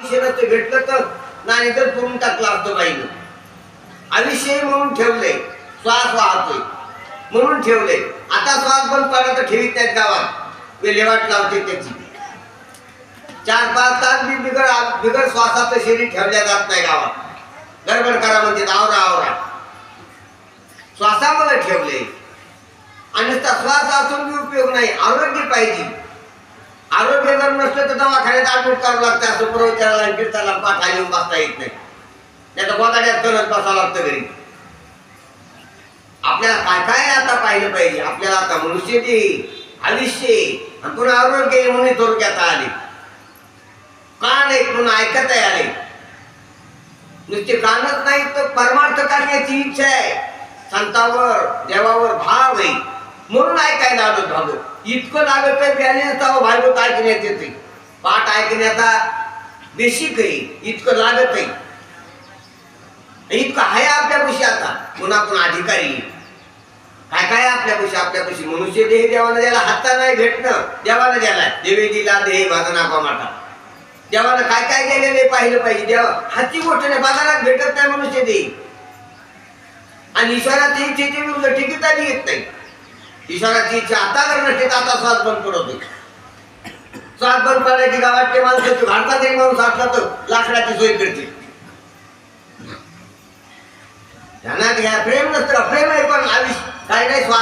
आयुष्य ते भेटलं तर नाही तर करून टाकलं असतं बाईनं. आयुष्य म्हणून ठेवले श्वास वाहतोय. म्हणून ठेवले. आता श्वास पण पडला ठेवीत नाहीत गावात. विल्हेवाट लावते त्याची. चार पाच तास बी बिगड बिगड श्वासाचं शरीर ठेवल्या जात नाही गावात. गडबड करा म्हणजे आवरा आवरा. श्वासामध्ये ठेवले. आणि नुसता श्वास असून उपयोग नाही आरोग्य पाहिजे. आरोग्य जर नसलं तर दवाखान्यात ऍडमिट करावं लागतं. असं प्रवचनाला कीर्तनाला पाठ येऊन बसता येत नाही. त्याचा गोदाड्यात करत बसावं लागतं घरी. आपल्याला काय काय आता पाहिलं पाहिजे? आपल्याला आता मनुष्य आयुष्य आणि पुन्हा आरोग्य आहे म्हणून थोडक्यात आले. का नाही म्हणून ऐकत आहे आले. नुसते कानच नाही तर परमार्थ करण्याची इच्छा आहे. संतावर देवावर म्हणून ऐकायला आलो झालो इतकं लागत आहे बॅलेन्स भागवत ऐकण्यात येते पाठ ऐकण्याचा बेसिक आहे इतकं लागत आहे. इतकं आहे आपल्यापाशी आता. पुन्हा पुन्हा अधिकारी. काय काय आपल्यापाशी? आपल्यापाशी मनुष्य देह देवाला द्यायला हाता नाही भेटणं. देवाला द्यायला. देवे दिला देह माझा नापा माटा. देवाला काय काय गेलेले पाहिलं पाहिजे? देवा हाती गोष्ट नाही बाजारात भेटत नाही मनुष्य देह. आणि ईश्वराची इच्छेची विरुद्ध तिकीट आली येत नाही. ईश्वराची इच्छा आता जर नसते तर आता श्वास बंद पडवते सात श्वास बंद पडल्याची गावातले माणसं भारतात एक माणूस असला तर लाकडाची सोय करते. ध्यानात घ्या प्रेम नसतं प्रेम आहे पण आयुष्य. काय नाही श्वास